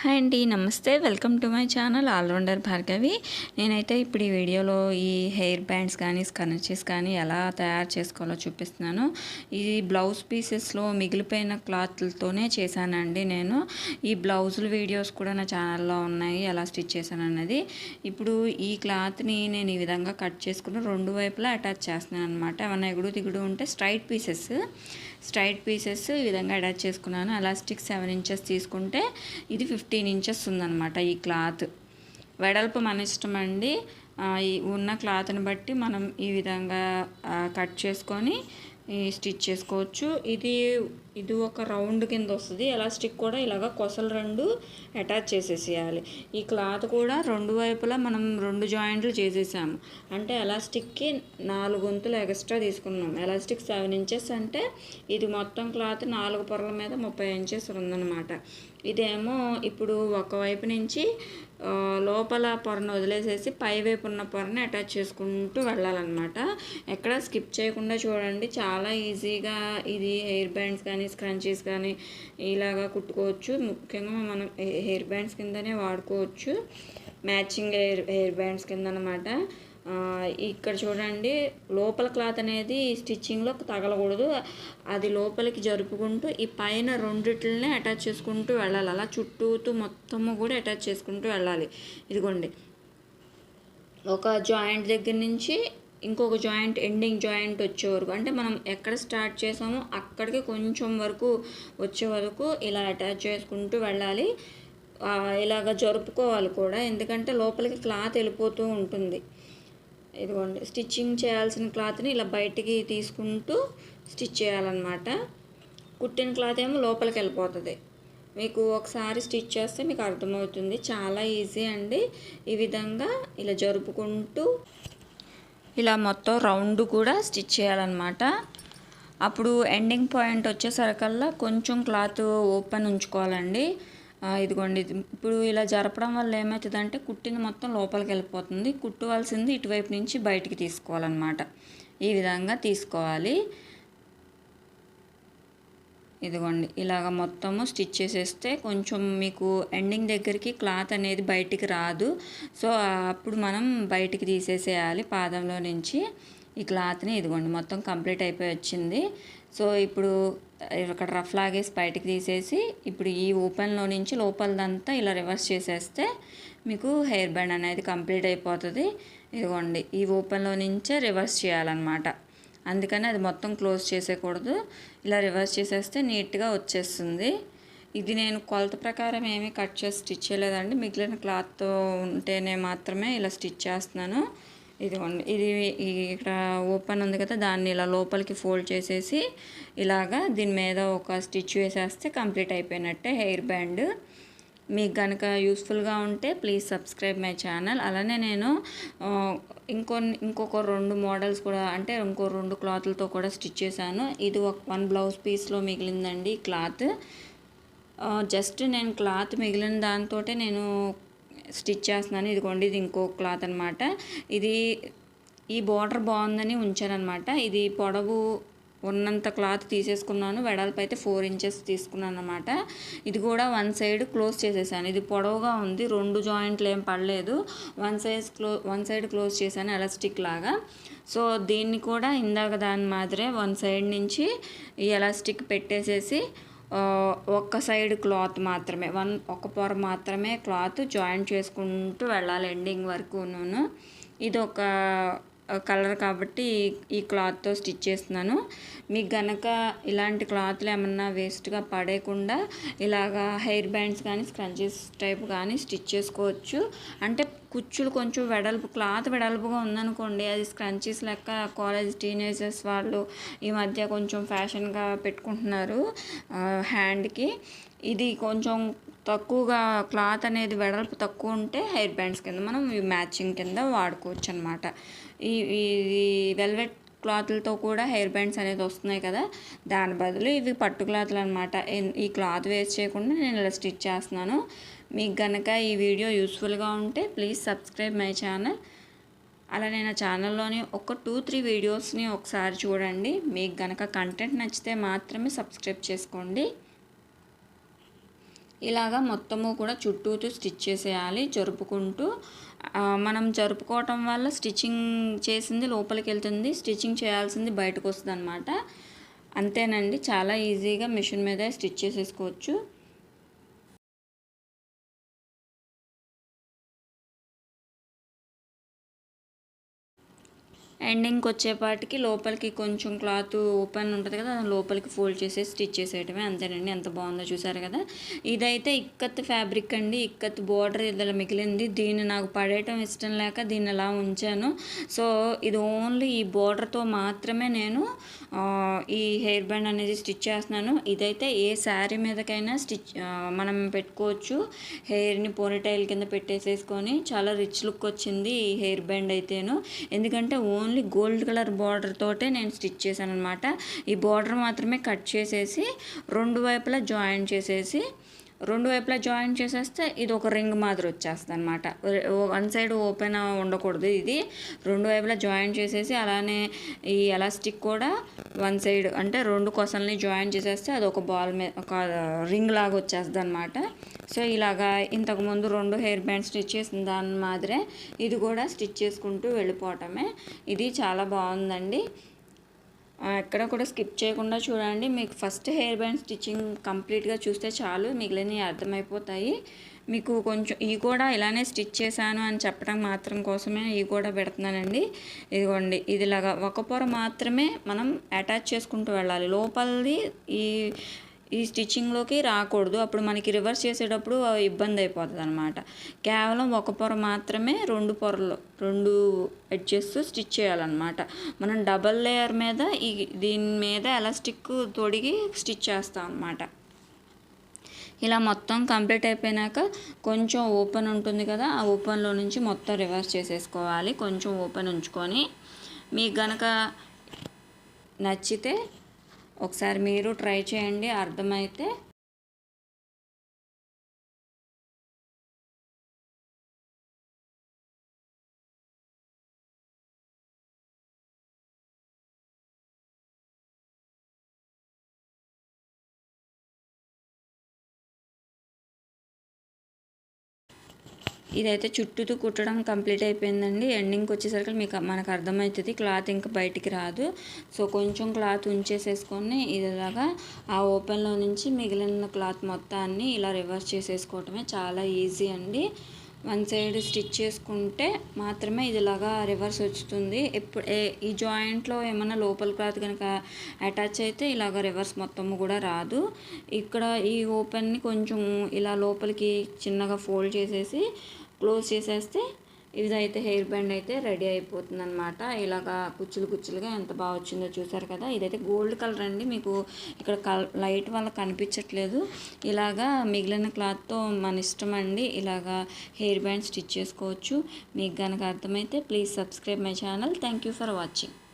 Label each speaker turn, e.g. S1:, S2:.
S1: Hi అండి నమస్తే. Welcome to my channel allrounder Bhargavi. నేనైతే ఇప్పుడు ఈ వీడియోలో ఈ హెయిర్ బ్యాండ్స్ కానీ స్కర్చీస్ కానీ ఎలా తయారు చేసుకోవాలో చూపిస్తున్నాను. ఈ బ్లౌజ్ పీసెస్లో మిగిలిపోయిన క్లాత్లతోనే చేశానండి నేను. ఈ బ్లౌజుల వీడియోస్ కూడా నా ఛానల్లో ఉన్నాయి ఎలా స్టిచ్ చేశాను అన్నది. ఇప్పుడు ఈ క్లాత్ని నేను ఈ విధంగా కట్ చేసుకుని రెండు వైపులా అటాచ్ చేస్తున్నాను అనమాట ఏమన్నా ఎగుడు దిగుడు ఉంటే స్ట్రైట్ పీసెస్. స్ట్రైట్ పీసెస్ ఈ విధంగా అటాచ్ చేసుకున్నాను. ఎలాస్టిక్ సెవెన్ ఇంచెస్ తీసుకుంటే ఇది ఫిఫ్టీన్ ఇంచెస్ ఉందన్నమాట ఈ క్లాత్. వెడల్పు మన ఇష్టం అండి. ఉన్న క్లాత్ని బట్టి మనం ఈ విధంగా కట్ చేసుకొని స్టిచ్ చేసుకోవచ్చు. ఇది ఇది ఒక రౌండ్ కింద వస్తుంది. ఎలాస్టిక్ కూడా ఇలాగ కొసలు రెండు అటాచ్ చేసేసేయాలి. ఈ క్లాత్ కూడా రెండు వైపులా మనం రెండు జాయింట్లు చేసేసాము. అంటే ఎలాస్టిక్కి నాలుగు వంతులు ఎక్స్ట్రా తీసుకున్నాం ఎలాస్టిక్ సెవెన్ ఇంచెస్ అంటే ఇది మొత్తం క్లాత్ నాలుగు పొరల మీద ముప్పై ఇంచెస్ ఉందన్నమాట. ఇదేమో ఇప్పుడు ఒకవైపు నుంచి లోపల పొరను వదిలేసేసి పై వైపు ఉన్న పొరని అటాచ్ చేసుకుంటూ వెళ్ళాలన్నమాట. ఎక్కడ స్కిప్ చేయకుండా చూడండి. చాలా ఈజీగా ఇది హెయిర్ బ్యాండ్స్ కానీ స్క్రంచీస్ కానీ ఇలాగా కుట్టుకోవచ్చు. ముఖ్యంగా మనం హెయిర్ బ్యాండ్స్ కిందనే వాడుకోవచ్చు. మ్యాచింగ్ హెయిర్ హెయిర్ బ్యాండ్స్ కింద అనమాట ఇక్కడ చూడండి లోపల క్లాత్ అనేది స్టిచ్చింగ్లో తగలకూడదు. అది లోపలికి జరుపుకుంటూ ఈ పైన రెండిట్లనే అటాచ్ చేసుకుంటూ వెళ్ళాలి. అలా చుట్టూతూ మొత్తము కూడా అటాచ్ చేసుకుంటూ వెళ్ళాలి. ఇదిగోండి. ఒక జాయింట్ దగ్గర నుంచి ఇంకొక జాయింట్ ఎండింగ్ జాయింట్ వచ్చే వరకు అంటే మనం ఎక్కడ స్టార్ట్ చేసామో అక్కడికి కొంచెం వరకు వచ్చే వరకు ఇలా అటాచ్ చేసుకుంటూ వెళ్ళాలి. ఇలాగ జరుపుకోవాలి కూడా ఎందుకంటే లోపలికి క్లాత్ వెళ్ళిపోతూ ఉంటుంది. ఇదిగోండి స్టిచ్చింగ్ చేయాల్సిన క్లాత్ని ఇలా బయటికి తీసుకుంటూ స్టిచ్ చేయాలన్నమాట. కుట్టిన క్లాత్ ఏమో లోపలికి వెళ్ళిపోతుంది. మీకు ఒకసారి స్టిచ్ చేస్తే మీకు అర్థమవుతుంది. చాలా ఈజీ అండి. ఈ విధంగా ఇలా జరుపుకుంటూ ఇలా మొత్తం రౌండ్ కూడా స్టిచ్ చేయాలన్నమాట. అప్పుడు ఎండింగ్ పాయింట్ వచ్చేసరికల్లా కొంచెం క్లాత్ ఓపెన్ ఉంచుకోవాలండి. ఇదిగోండి ఇప్పుడు ఇలా జరపడం వల్ల ఏమవుతుందంటే కుట్టింది మొత్తం లోపలికి వెళ్ళిపోతుంది. కుట్టవలసింది ఇటువైపు నుంచి బయటికి తీసుకోవాలన్నమాట. ఈ విధంగా తీసుకోవాలి. ఇదిగోండి ఇలాగ మొత్తము స్టిచ్ చేసేస్తే కొంచెం మీకు ఎండింగ్ దగ్గరికి క్లాత్ అనేది బయటికి రాదు. సో అప్పుడు మనం బయటికి తీసేసేయాలి పాదంలో నుంచి. ఈ క్లాత్ని ఇదిగోండి మొత్తం కంప్లీట్ అయిపోయి వచ్చింది. సో ఇప్పుడు ఇక్కడ రఫ్ లాగేసి బయటికి తీసేసి ఇప్పుడు ఈ ఓపెన్లో నుంచి లోపలదంతా ఇలా రివర్స్ చేసేస్తే మీకు హెయిర్ బ్యాండ్ అనేది కంప్లీట్ అయిపోతుంది. ఇదిగోండి ఈ ఓపెన్లో నుంచే రివర్స్ చేయాలన్నమాట. అందుకని అది మొత్తం క్లోజ్ చేసేయకూడదు. ఇలా రివర్స్ చేసేస్తే నీట్గా వచ్చేస్తుంది. ఇది నేను కొలత ప్రకారం ఏమీ కట్ చేసి స్టిచ్ చేయలేదండి. మిగిలిన క్లాత్తో ఉంటేనే మాత్రమే ఇలా స్టిచ్ చేస్తున్నాను. ఇదిగోండి ఇది ఇక్కడ ఓపెన్ ఉంది కదా దాన్ని ఇలా లోపలికి ఫోల్డ్ చేసేసి ఇలాగా దీని మీద ఒక స్టిచ్ వేసేస్తే కంప్లీట్ అయిపోయినట్టే హెయిర్ బ్యాండ్. మీకు కనుక యూస్ఫుల్గా ఉంటే ప్లీజ్ సబ్స్క్రైబ్ మై ఛానల్. అలానే నేను ఇంకొన్ని ఇంకొక రెండు మోడల్స్ కూడా అంటే ఇంకో రెండు క్లాత్లతో కూడా స్టిచ్ చేశాను. ఇది ఒక వన్ బ్లౌజ్ పీస్లో మిగిలిందండి క్లాత్. జస్ట్ నేను క్లాత్ మిగిలిన దాంతో నేను స్టిచ్ చేస్తున్నాను. ఇదిగోండి ఇది ఇంకో క్లాత్ అనమాట ఇది ఈ బార్డర్ బాగుందని ఉంచానమాట ఇది పొడవు ఉన్నంత క్లాత్ తీసేసుకున్నాను. వెడల్పు అయితే ఫోర్ ఇంచెస్ తీసుకున్నాను అనమాట ఇది కూడా వన్ సైడ్ క్లోజ్ చేసేసాను. ఇది పొడవుగా ఉంది రెండు జాయింట్లు ఏం పడలేదు. వన్ సైజ్ క్లో వన్ సైడ్ క్లోజ్ చేశాను ఎలాస్టిక్ లాగా. సో దీన్ని కూడా ఇందాక దాని మాదిరే వన్ సైడ్ నుంచి ఈ ఎలాస్టిక్ పెట్టేసేసి ఒక్క సైడ్ క్లాత్ మాత్రమే వన్ ఒక పొర మాత్రమే క్లాత్ జాయిన్ చేసుకుంటూ వెళ్ళాలి ఎండింగ్ వరకు ఇది ఒక కలర్ కాబట్టి ఈ- ఈ క్లాత్తో స్టిచ్ చేస్తున్నాను. మీకు గనక ఇలాంటి క్లాత్లు ఏమన్నా వేస్ట్గా పడేయకుండా ఇలాగా హెయిర్ బ్యాండ్స్ కానీ స్క్రంచెస్ టైప్ కానీ స్టిచ్ చేసుకోవచ్చు. అంటే కుచ్చులు కొంచెం వెడల్పు క్లాత్ వెడల్పుగా ఉందనుకోండి అది స్క్రంచీస్ లెక్క కాలేజ్ టీనేజర్స్ వాళ్ళు ఈ మధ్య కొంచెం ఫ్యాషన్గా పెట్టుకుంటున్నారు హ్యాండ్కి ఇది కొంచెం తక్కువగా క్లాత్ అనేది వెడల్పు తక్కువ ఉంటే హెయిర్ బ్యాండ్స్ కింద మనం మ్యాచింగ్ కింద వాడుకోవచ్చు అనమాట ఈ ఈ వెల్వెట్ క్లాత్లతో కూడా హెయిర్ బ్యాండ్స్ అనేది వస్తున్నాయి కదా. దాని బదులు ఇవి పట్టు క్లాత్లు అనమాట ఈ క్లాత్ వేస్ట్ చేయకుండా నేను ఇలా స్టిచ్ చేస్తున్నాను. మీకు కనుక ఈ వీడియో యూస్ఫుల్గా ఉంటే ప్లీజ్ సబ్స్క్రైబ్ మై ఛానల్. అలా నేను ఛానల్లోని ఒక టూ త్రీ వీడియోస్ని ఒకసారి చూడండి. మీకు గనక కంటెంట్ నచ్చితే మాత్రమే సబ్స్క్రైబ్ చేసుకోండి. ఇలాగా మొత్తము కూడా చుట్టూతో స్టిచ్ చేసేయాలి జరుపుకుంటూ. మనం జరుపుకోవటం వల్ల స్టిచ్చింగ్ చేసింది లోపలికి వెళ్తుంది స్టిచ్చింగ్ చేయాల్సింది బయటకు వస్తుంది అనమాట అంతేనండి చాలా ఈజీగా మిషన్ మీద స్టిచ్ చేసేసుకోవచ్చు. ఎండింగ్కి వచ్చేపాటికి లోపలికి కొంచెం క్లాత్ ఓపెన్ ఉంటుంది కదా దాని లోపలికి ఫోల్డ్ చేసేసి స్టిచ్ చేసేయటమే. అంతేనండి ఎంత బాగుందో చూసారు కదా. ఇదైతే ఇక్కత్ ఫ్యాబ్రిక్ అండి ఇక్కత్ బోర్డర్ ఇదిలా మిగిలింది. దీన్ని నాకు పడేయటం ఇష్టం లేక దీన్ని అలా ఉంచాను. సో ఇది ఓన్లీ ఈ బోర్డర్తో మాత్రమే నేను ఈ హెయిర్ బ్యాండ్ అనేది స్టిచ్ చేస్తున్నాను. ఇదైతే ఏ శారీ మీదకైనా స్టిచ్ మనం పెట్టుకోవచ్చు. హెయిర్ని పోనీటైల్ కింద పెట్టేసేసుకొని చాలా రిచ్ లుక్ వచ్చింది ఈ హెయిర్ బ్యాండ్ అయితేను. ఎందుకంటే ఓన్ ఓన్లీ గోల్డ్ కలర్ బార్డర్ తోటే నేను స్టిచ్ చేశాను అనమాట ఈ బార్డర్ మాత్రమే కట్ చేసేసి రెండు వైపులా జాయిన్ చేసేసి రెండు వైపులా జాయిన్ చేసేస్తే ఇది ఒక రింగ్ మాదిరి వచ్చేస్తుంది అనమాట వన్ సైడ్ ఓపెన్ ఉండకూడదు ఇది. రెండు వైపులా జాయిన్ చేసేసి అలానే ఈ ఎలాస్టిక్ కూడా వన్ సైడ్ అంటే రెండు కొసల్ని జాయిన్ చేసేస్తే అది ఒక బాల్ మీద ఒక రింగ్ లాగా వచ్చేస్తుంది అనమాట సో ఇలాగా ఇంతకుముందు రెండు హెయిర్ బ్యాండ్ స్టిచ్ చేసిన దాని మాదిరే ఇది కూడా స్టిచ్ చేసుకుంటూ వెళ్ళిపోవటమే. ఇది చాలా బాగుందండి. ఎక్కడ కూడా స్కిప్ చేయకుండా చూడండి. మీకు ఫస్ట్ హెయిర్ బ్యాండ్ స్టిచ్చింగ్ కంప్లీట్గా చూస్తే చాలు మిగిలినవి అర్థమైపోతాయి. మీకు కొంచెం ఇవి కూడా ఇలానే స్టిచ్ చేశాను అని చెప్పడం మాత్రం కోసమే ఇవి కూడా పెడుతున్నానండి. ఇదిగోండి ఇదిలాగా ఒక పొర మాత్రమే మనం అటాచ్ చేసుకుంటూ వెళ్ళాలి. లోపలిది ఈ ఈ స్టిచ్చింగ్లోకి రాకూడదు. అప్పుడు మనకి రివర్స్ చేసేటప్పుడు ఇబ్బంది అయిపోతుంది అనమాట కేవలం ఒక పొర మాత్రమే రెండు పొరలు రెండు ఎడ్జెస్ స్టిచ్ చేయాలన్నమాట. మనం డబల్ లేయర్ మీద ఈ దీని మీద ఎలాస్టిక్ తొడిగి స్టిచ్ చేస్తాం అనమాట ఇలా మొత్తం కంప్లీట్ అయిపోయినాక కొంచెం ఓపెన్ ఉంటుంది కదా ఆ ఓపెన్లో నుంచి మొత్తం రివర్స్ చేసేసుకోవాలి. కొంచెం ఓపెన్ ఉంచుకొని మీకు గనక నచ్చితే ఒకసారి మీరు ట్రై చేయండి అర్థమైతే ఇదైతే చుట్టూతో కుట్టడం కంప్లీట్ అయిపోయిందండి. ఎండింగ్కి వచ్చేసరికి మీకు మనకు అర్థమవుతుంది. క్లాత్ ఇంకా బయటికి రాదు. సో కొంచెం క్లాత్ ఉంచేసేసుకొని ఇలాగా ఆ ఓపెన్లో నుంచి మిగిలిన క్లాత్ మొత్తాన్ని ఇలా రివర్స్ చేసేసుకోవటమే చాలా ఈజీ అండి. వన్ సైడ్ స్టిచ్ చేసుకుంటే మాత్రమే ఇది ఇలాగా రివర్స్ వస్తుంది ఎప్పుడు ఈ జాయింట్లో ఏమైనా లోపల క్లాత్ కనుక అటాచ్ అయితే ఇలాగ రివర్స్ మొత్తము కూడా రాదు. ఇక్కడ ఈ ఓపెన్ని కొంచెం ఇలా లోపలికి చిన్నగా ఫోల్డ్ చేసేసి క్లోజ్ చేసేస్తే ఇదైతే హెయిర్ బ్యాండ్ అయితే రెడీ అయిపోతుంది అనమాట ఇలాగా కుచ్చులు కుచ్చులుగా ఎంత బాగా వచ్చిందో చూసారు కదా. ఇదైతే గోల్డ్ కలర్ అండి. మీకు ఇక్కడ లైట్ వల్ల కనిపించట్లేదు. ఇలాగా మిగిలిన క్లాత్తో మన ఇష్టం అండి. ఇలాగా హెయిర్ బ్యాండ్ స్టిచ్ చేసుకోవచ్చు. మీకు కనుక అర్థమైతే please subscribe my channel. Thank you for watching.